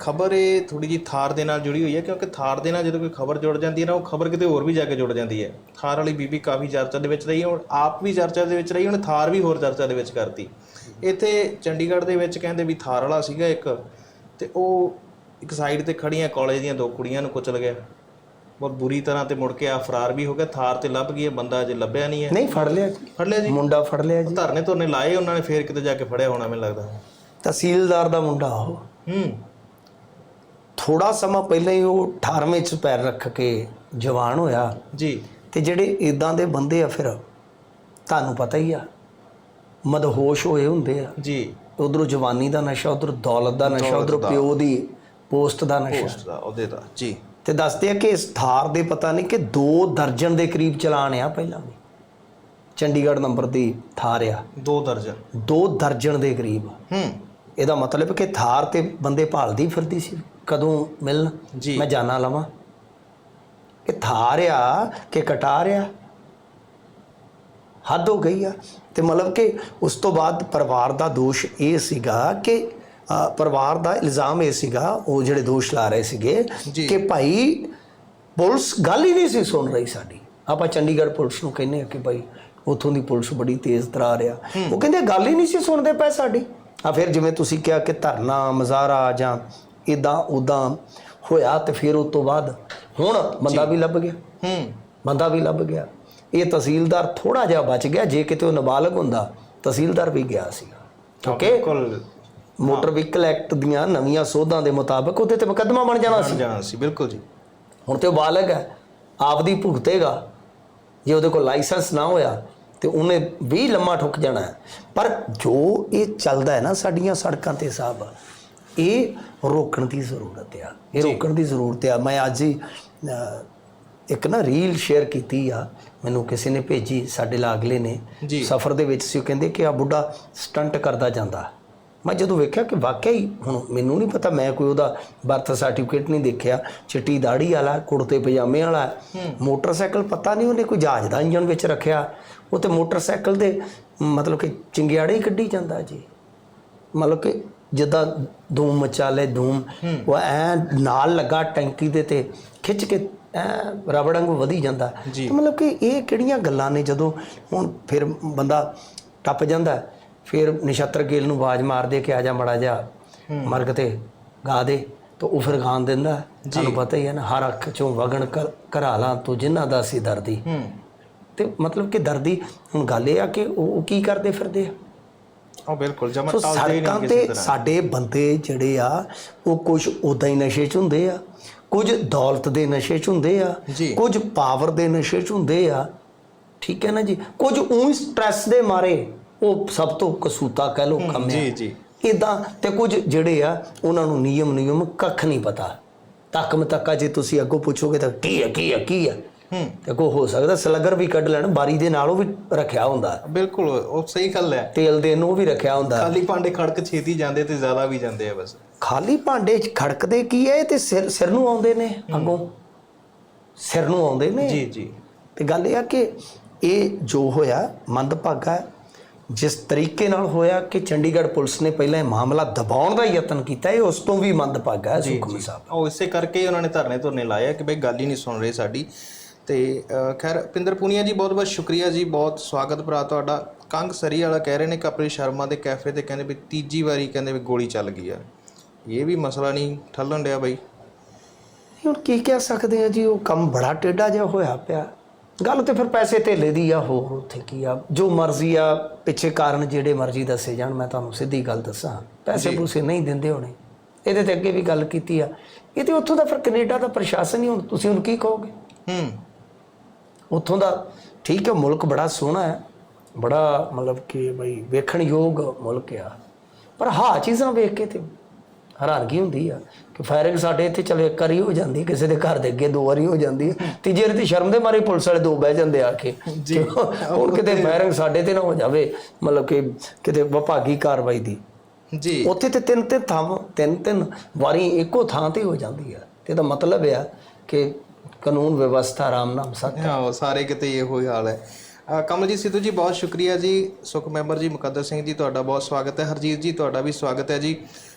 ਖਬਰ ਇਹ ਥੋੜੀ ਜੀ ਥਾਰ ਦੇ ਨਾਲ ਜੁੜੀ ਹੋਈ ਹੈ ਕਿਉਂਕਿ ਥਾਰ ਦੇ ਨਾਲ ਜਦੋਂ ਕੋਈ ਖਬਰ ਜੁੜ ਜਾਂਦੀ ਹੈ ਨਾ ਉਹ ਖਬਰ ਕਿਤੇ ਹੋਰ ਵੀ ਜਾ ਕੇ ਜੁੜ ਜਾਂਦੀ ਹੈ। ਥਾਰ ਵਾਲੀ ਬੀਬੀ ਕਾਫੀ ਚਰਚਾ ਦੇ ਵਿੱਚ ਰਹੀ ਹੁਣ ਆਪ ਵੀ ਚਰਚਾ ਦੇ ਵਿੱਚ ਰਹੀ ਹੁਣ ਥਾਰ ਵੀ ਹੋਰ ਚਰਚਾ ਦੇ ਵਿੱਚ ਕਰਤੀ। ਇੱਥੇ ਚੰਡੀਗੜ੍ਹ ਦੇ ਵਿੱਚ ਕਹਿੰਦੇ ਵੀ ਥਾਰ ਵਾਲਾ ਸੀਗਾ ਇੱਕ ਤੇ ਉਹ ਇੱਕ ਸਾਈਡ ਤੇ ਖੜੀਆਂ ਕਾਲਜ ਦੀਆਂ ਦੋ ਕੁੜੀਆਂ ਨੂੰ ਕੁਚਲ ਗਿਆ। ਬਹੁਤ ਬੁਰੀ ਤਰ੍ਹਾਂ ਤੇ ਮੁੜ ਕੇ ਆ ਫਰਾਰ ਵੀ ਹੋ ਗਿਆ ਥਾਰ ਤੇ ਲੱਭ ਗਈ ਹੈ ਬੰਦਾ ਅਜੇ ਲੱਭਿਆ ਨਹੀਂ ਹੈ। ਨਹੀਂ ਫੜ ਲਿਆ ਫੜ ਲਿਆ ਜੀ। ਮੁੰਡਾ ਫੜ ਲਿਆ ਜੀ। ਧਰਨੇ ਧੁਰਨੇ ਲਾਏ ਉਹਨਾਂ ਨੇ ਫੇਰ ਕਿਤੇ ਜਾ ਕੇ ਫੜਿਆ ਹੋਣਾ ਮੈਨੂੰ ਲੱਗਦਾ। ਤਹਿਸੀਲਦਾਰ ਦਾ ਮੁੰਡਾ ਉਹ। ਹੂੰ। ਥੋੜਾ ਸਮਾਂ ਪਹਿਲਾਂ ਹੀ ਉਹ 18ਵੇਂ ਚ ਪੈਰ ਰੱਖ ਕੇ ਜਵਾਨ ਹੋਇਆ। ਜੀ। ਤੇ ਜਿਹੜੇ ਇਦਾਂ ਦੇ ਬੰਦੇ ਆ ਫਿਰ ਤੁਹਾਨੂੰ ਪਤਾ ਹੀ ਆ ਮਦਹੋਸ਼ ਹੋਏ ਹੁੰਦੇ ਆ। ਜੀ। ਉਧਰੋਂ ਜਵਾਨੀ ਦਾ ਨਸ਼ਾ ਉਧਰੋਂ ਦੌਲਤ ਦਾ ਨਸ਼ਾ ਉਧਰੋਂ ਦਾ। ਪਿਓ ਦੀ ਪੋਸਟ ਦਾ ਨਸ਼ਾ। ਪੋਸਟ ਦਾ ਉਹਦੇ ਦਾ ਜੀ। ਤੇ ਦੱਸਦੇ ਆ ਕਿ ਇਸ ਥਾਰ ਦੇ ਪਤਾ ਨਹੀਂ ਕਿ 2 ਦਰਜਨ ਦੇ ਕਰੀਬ ਚਲਾਨ ਆ ਪਹਿਲਾਂ ਵੀ। ਚੰਡੀਗੜ੍ਹ ਨੰਬਰ ਦੀ ਥਾਰ ਆ। ਦੋ ਦਰਜਨ। 2 ਦਰਜਨ ਦੇ ਕਰੀਬ। ਹੂੰ। ਇਹਦਾ ਮਤਲਬ ਕਿ ਥਾਰ ਤੇ ਬੰਦੇ ਭਾਲਦੀ ਫਿਰਦੀ ਸੀ। ਕਦੋਂ ਮਿਲਣ? ਜੀ। ਮੈਂ ਜਾਣਾ ਲਵਾਂ। ਕਿ ਥਾਰ ਆ ਕਿ ਕਟਾਰ ਆ? ਹੱਦ ਹੋ ਗਈ ਆ। ਤੇ ਮਤਲਬ ਕਿ ਉਸ ਤੋਂ ਬਾਅਦ ਪਰਿਵਾਰ ਦਾ ਦੋਸ਼ ਇਹ ਸੀਗਾ ਕਿ ਅ, ਪਰਿਵਾਰ ਦਾ ਇਲਜ਼ਾਮ ਇਹ ਸੀਗਾ ਉਹ ਜਿਹੜੇ ਦੋਸ਼ ਲਾ ਰਹੇ ਸੀਗੇ ਜੀ। ਕਿ ਭਾਈ ਪੁਲਿਸ ਗੱਲ ਹੀ ਨਹੀਂ ਸੀ ਸੁਣ ਰਹੀ ਸਾਡੀ। ਆਪਾਂ ਚੰਡੀਗੜ੍ਹ ਪੁਲਿਸ ਨੂੰ ਕਹਿੰਦੇ ਆ ਕਿ ਭਾਈ ਉਥੋਂ ਦੀ ਪੁਲਿਸ ਬੜੀ ਤੇਜ਼ ਤਰਾਰ ਆ ਉਹ ਕਹਿੰਦੇ ਗੱਲ ਹੀ ਨਹੀਂ ਸੀ ਸੁਣਦੇ ਪਏ ਸਾਡੀ। ਆ ਫਿਰ ਜਿਵੇਂ ਤੁਸੀਂ ਕਿਹਾ ਕਿ ਧਰਨਾ ਮਜ਼ਾਰਾ ਜਾਂ ਇਦਾਂ ਉਦਾਂ ਹੋਇਆ ਤੇ ਫਿਰ ਉਸ ਤੋਂ ਬਾਅਦ ਹੁਣ ਬੰਦਾ ਵੀ ਲੱਭ ਗਿਆ। ਹੂੰ। ਬੰਦਾ ਵੀ ਲੱਭ ਗਿਆ। ਇਹ ਤਹਿਸੀਲਦਾਰ ਥੋੜਾ ਜਿਹਾ ਬਚ ਗਿਆ। ਜੇ ਕਿਤੇ ਉਹ ਨਾਬਾਲਗ ਹੁੰਦਾ ਤਹਿਸੀਲਦਾਰ ਵੀ ਗਿਆ ਸੀਗਾ। ਕਿਉਂਕਿ ਬਿਲਕੁਲ। ਮੋਟਰ ਵਹੀਕਲ ਐਕਟ ਦੀਆਂ ਨਵੀਆਂ ਸੋਧਾਂ ਦੇ ਮੁਤਾਬਕ ਉਹਦੇ ਤੇ ਮੁਕੱਦਮਾ ਬਣ ਜਾਣਾ ਸੀ। ਜਾਣਾ ਸੀ ਬਿਲਕੁਲ ਜੀ। ਹੁਣ ਤੇ ਉਹ ਬਾਲਗ ਹੈ। ਆਪਦੀ ਭੁਗਤੇਗਾ। ਜੇ ਉਹਦੇ ਕੋਲ ਲਾਇਸੈਂਸ ਨਾ ਹੋਇਆ ਤੇ ਉਹਨੇ ਵੀ ਲੰਮਾ ਠੁੱਕ ਜਾਣਾ ਪਰ ਜੋ ਇਹ ਚੱਲਦਾ ਹੈ ਨਾ ਸਾਡੀਆਂ ਸੜਕਾਂ ਤੇ ਸਾਹਿਬ ਇਹ ਰੋਕਣ ਦੀ ਜ਼ਰੂਰਤ ਆ। ਇਹ ਰੋਕਣ ਦੀ ਜ਼ਰੂਰਤ ਆ। ਮੈਂ ਅੱਜ ਹੀ ਇੱਕ ਨਾ ਰੀਲ ਸ਼ੇਅਰ ਕੀਤੀ ਆ। ਮੈਨੂੰ ਕਿਸੇ ਨੇ ਭੇਜੀ ਸਾਡੇ ਲਾਗਲੇ ਨੇ। ਸਫ਼ਰ ਦੇ ਵਿੱਚ ਸੀ ਉਹ ਕਹਿੰਦੇ ਕਿ ਆ ਬੁੱਢਾ ਸਟੰਟ ਕਰਦਾ ਜਾਂਦਾ। ਮੈਂ ਜਦੋਂ ਵੇਖਿਆ ਕਿ ਵਾਕਿਆ ਹੀ ਹੁਣ ਮੈਨੂੰ ਨਹੀਂ ਪਤਾ ਮੈਂ ਕੋਈ ਉਹਦਾ ਬਰਥ ਸਰਟੀਫਿਕੇਟ ਨਹੀਂ ਦੇਖਿਆ। ਚਿੱਟੀ ਦਾੜੀ ਵਾਲਾ ਕੁੜਤੇ ਪਜਾਮੇ ਵਾਲਾ। ਮੋਟਰਸਾਈਕਲ ਪਤਾ ਨਹੀਂ ਉਹਨੇ ਕੋਈ ਜਹਾਜ਼ ਦਾ ਇੰਜਨ ਵਿੱਚ ਰੱਖਿਆ। ਉਹ ਤੇ ਮੋਟਰਸਾਈਕਲ ਦੇ ਮਤਲਬ ਕਿ ਚਿੰਗਿਆੜੇ ਹੀ ਕੱਢੀ ਜਾਂਦਾ ਜੀ। ਮਤਲਬ ਕਿ ਜਿੱਦਾਂ ਧੂਮ ਮਚਾਲੇ ਧੂਮ ਉਹ ਐ ਨਾਲ ਲੱਗਾ ਟੈਂਕੀ ਦੇ ਤੇ ਖਿੱਚ ਕੇ ਐ ਰਬੜ ਵਾਂਗੂ ਵਧੀ ਜਾਂਦਾ। ਤੇ ਮਤਲਬ ਕਿ ਇਹ ਕਿਹੜੀਆਂ ਗੱਲਾਂ ਨੇ ਜਦੋਂ ਹੁਣ ਫਿਰ ਬੰਦਾ ਟੱਪ ਜਾਂਦਾ ਫਿਰ ਨਛੱਤਰ ਗੇਲ ਨੂੰ ਆਵਾਜ਼ ਮਾਰਦੇ ਕਿ ਆ ਜਾ ਮੜਾ ਜਾ ਮਰਗ ਤੇ ਗਾ ਦੇ ਤਾਂ ਉਹ ਫਿਰ ਗਾਣ ਦਿੰਦਾ। ਤੁਹਾਨੂੰ ਪਤਾ ਹੀ ਹੈ ਨਾ ਹਰ ਅੱਖ ਚੋਂ ਵਗਣ ਕਰ- ਘਰਾਲਾਂ ਤੋਂ ਜਿਨ੍ਹਾਂ ਦਾ ਸੀ ਦਰਦੀ। ਤੇ ਮਤਲਬ ਕਿ ਦਰਦੀ ਹੁਣ ਗੱਲ ਇਹ ਆ ਕਿ ਉਹ ਕੀ ਕਰਦੇ ਫਿਰਦੇ ਆ? ਉਹ ਬਿਲਕੁਲ ਜਮਾ ਟਲਦੇ ਹੀ ਨਹੀਂ ਕਿਸੇ ਤਰ੍ਹਾਂ। ਸਾਡੇ ਬੰਦੇ ਜਿਹੜੇ ਆ ਉਹ ਕੁਝ ਉਦਾਂ ਹੀ ਨਸ਼ੇ 'ਚ ਹੁੰਦੇ ਆ ਕੁਝ ਦੌਲਤ ਦੇ ਨਸ਼ੇ 'ਚ ਹੁੰਦੇ ਆ। ਕੁਝ ਪਾਵਰ ਦੇ ਨਸ਼ੇ 'ਚ ਹੁੰਦੇ ਆ ਠੀਕ ਹੈ ਨਾ ਜੀ? ਕੁਝ ਉਹੀ ਸਟ੍ਰੈਸ ਦੇ ਮਾਰੇ ਉਹ ਸਭ ਤੋਂ ਕਸੂਤਾ ਕਹਿ ਲੋ ਕੰਮ ਜੀ ਜੀ। ਇਦਾਂ ਤੇ ਕੁਝ ਜਿਹੜੇ ਆ ਉਹਨਾਂ ਨੂੰ ਨਿਯਮ ਨਿਯਮ ਕੱਖ ਨਹੀਂ ਪਤਾ। ਤੱਕ ਮਤੱਕਾ ਜੇ ਤੁਸੀਂ ਅੱਗੋਂ ਪੁੱਛੋਗੇ ਤਾਂ ਕੀ ਹੈ ਕੀ ਹੈ ਕੀ ਹੈ ਹੂੰ। ਤੇ ਕੋ ਹੋ ਸਕਦਾ ਸਲਗਰ ਵੀ ਕੱਢ ਲੈਣ ਬਾਰੀ ਦੇ ਨਾਲ ਉਹ ਵੀ ਰੱਖਿਆ ਹੁੰਦਾ। ਬਿਲਕੁਲ ਉਹ ਸਹੀ ਗੱਲ ਹੈ। ਤੇਲ ਦੇ ਨੂੰ ਵੀ ਰੱਖਿਆ ਹੁੰਦਾ। ਖਾਲੀ ਭਾਂਡੇ ਖੜਕ ਛੇਤੀ ਜਾਂਦੇ ਤੇ ਜ਼ਿਆਦਾ ਵੀ ਜਾਂਦੇ ਆ ਬਸ। ਖਾਲੀ ਭਾਂਡੇ 'ਚ ਖੜਕਦੇ ਕੀ ਹੈ? ਤੇ ਸਿਰ ਸਿਰ ਨੂੰ ਆਉਂਦੇ ਨੇ ਅੱਗੋਂ। ਸਿਰ ਨੂੰ ਆਉਂਦੇ ਨੇ। ਜੀ ਜੀ। ਤੇ ਗੱਲ ਇਹ ਆ ਕਿ ਇਹ ਜੋ ਹੋਇਆ ਮੰਦਭਾਗਾ। ਜਿਸ ਤਰੀਕੇ ਨਾਲ ਹੋਇਆ ਕਿ ਚੰਡੀਗੜ੍ਹ ਪੁਲਿਸ ਨੇ ਪਹਿਲਾਂ ਇਹ ਮਾਮਲਾ ਦਬਾਉਣ ਦਾ ਯਤਨ ਕੀਤਾ ਇਹ ਉਸ ਤੋਂ ਵੀ ਮੰਦਭਾਗਾ ਹੈ ਸੁਖਮ ਸਾਹਿਬ। ਉਹ ਇਸੇ ਕਰਕੇ ਉਹਨਾਂ ਨੇ ਧਰਨੇ ਧੁਰਨੇ ਲਾਏ ਆ ਕਿ ਬਈ ਗੱਲ ਹੀ ਨਹੀਂ ਸੁਣ ਰਹੇ ਸਾਡੀ। ਤੇ ਖੈਰ ਪਿੰਦਰ ਪੂਨੀਆ ਜੀ ਬਹੁਤ ਬਹੁਤ ਸ਼ੁਕਰੀਆ ਜੀ ਬਹੁਤ ਸਵਾਗਤ ਭਰਾ ਤੁਹਾਡਾ। ਕੰਗ ਸਰੀ ਵਾਲਾ ਕਹਿ ਰਹੇ ਨੇ ਕਪਿਲ ਸ਼ਰਮਾ ਦੇ ਕੈਫੇ ਤੇ ਕਹਿੰਦੇ ਵੀ ਤੀਜੀ ਵਾਰੀ ਕਹਿੰਦੇ ਵੀ ਗੋਲੀ ਚੱਲ ਗਈ ਆ। ਇਹ ਵੀ ਮਸਲਾ ਨਹੀਂ ਠੱਲਣ ਡਿਆ ਬਈ। ਹੁਣ ਕੀ ਕਹਿ ਸਕਦੇ ਆ ਜੀ ਉਹ ਕੰਮ ਬੜਾ ਟੇਢਾ ਜਿਹਾ ਹੋਇਆ ਪਿਆ। ਗੱਲ ਤੇ ਫਿਰ ਪੈਸੇ ਧੇਲੇ ਦੀ ਆ ਹੋਰ ਉੱਥੇ ਕੀ ਆ। ਜੋ ਮਰਜ਼ੀ ਆ ਪਿੱਛੇ ਕਾਰਨ ਜਿਹੜੇ ਮਰਜ਼ੀ ਦੱਸੇ ਜਾਣ ਮੈਂ ਤੁਹਾਨੂੰ ਸਿੱਧੀ ਗੱਲ ਦੱਸਾਂ। ਪੈਸੇ ਪੂਸੇ ਨਹੀਂ ਦਿੰਦੇ ਹੋਣੇ। ਇਹਦੇ ਤੇ ਅੱਗੇ ਵੀ ਗੱਲ ਕੀਤੀ ਆ। ਇਹ ਤੇ ਉੱਥੋਂ ਦਾ ਫਿਰ ਕੈਨੇਡਾ ਦਾ ਪ੍ਰਸ਼ਾਸਨ ਹੀ ਹੁਣ ਤੁਸੀਂ ਹੁਣ ਕੀ ਕਹੋਗੇ? ਹੂੰ। ਉੱਥੋਂ ਦਾ ਠੀਕ ਹੈ ਮੁਲਕ ਬੜਾ ਸੋਹਣਾ ਹੈ ਬੜਾ ਮਤਲਬ ਕਿ ਬਈ ਵੇਖਣ ਯੋਗ ਮੁਲਕ ਆ। ਪਰ ਹਾਂ ਚੀਜ਼ਾਂ ਵੇਖ ਕੇ ਤੇ ਹੈਰਾਨਗੀ ਹੁੰਦੀ ਆ ਕਿ ਫਾਇਰਿੰਗ ਸਾਡੇ ਇੱਥੇ ਚਲੇ ਇੱਕ ਵਾਰੀ ਹੋ ਜਾਂਦੀ ਕਿਸੇ ਦੇ ਘਰ ਦੇ ਅੱਗੇ ਦੋ ਵਾਰੀ ਹੋ ਜਾਂਦੀ ਹੈ ਤੀਜੇ ਵਾਰੀ ਤੇ ਸ਼ਰਮ ਦੇ ਮਾਰੇ ਪੁਲਿਸ ਵਾਲੇ ਦੋ ਬਹਿ ਜਾਂਦੇ ਆ ਕੇ। ਜੀ। ਹੁਣ ਕਿਤੇ ਫਾਇਰਿੰਗ ਸਾਡੇ ਤੇ ਨਾ ਹੋ ਜਾਵੇ ਮਤਲਬ ਕਿ ਕਿਤੇ ਵਿਭਾਗੀ ਕਾਰਵਾਈ ਦੀ। ਜੀ। ਉੱਥੇ ਤੇ ਤਿੰਨ ਤਿੰਨ ਥਾਂ ਤਿੰਨ ਤਿੰਨ ਵਾਰੀ ਇੱਕੋ ਥਾਂ ਤੇ ਹੋ ਜਾਂਦੀ ਆ। ਤੇ ਇਹਦਾ ਮਤਲਬ ਆ ਕਿ ਕਾਨੂੰਨ ਵਿਵਸਥਾ ਆਰਾਮ ਨਾਲ ਸਤ। ਹਾਂ ਸਾਰੇ ਕਿਤੇ ਇਹੋ ਹੀ ਹਾਲ ਹੈ। ਅਹ ਕਮਲਜੀਤ ਸਿੱਧੂ ਜੀ, ਬਹੁਤ ਸ਼ੁਕਰੀਆ ਜੀ। ਸੁਖ ਮੈਂਬਰ ਜੀ ਮੁਕੱਦਰ ਸਿੰਘ ਜੀ, ਤੁਹਾਡਾ ਬਹੁਤ ਸਵਾਗਤ ਹੈ। ਹਰਜੀਤ ਜੀ, ਤੁਹਾਡਾ ਵੀ ਸਵਾਗਤ ਹੈ ਜੀ।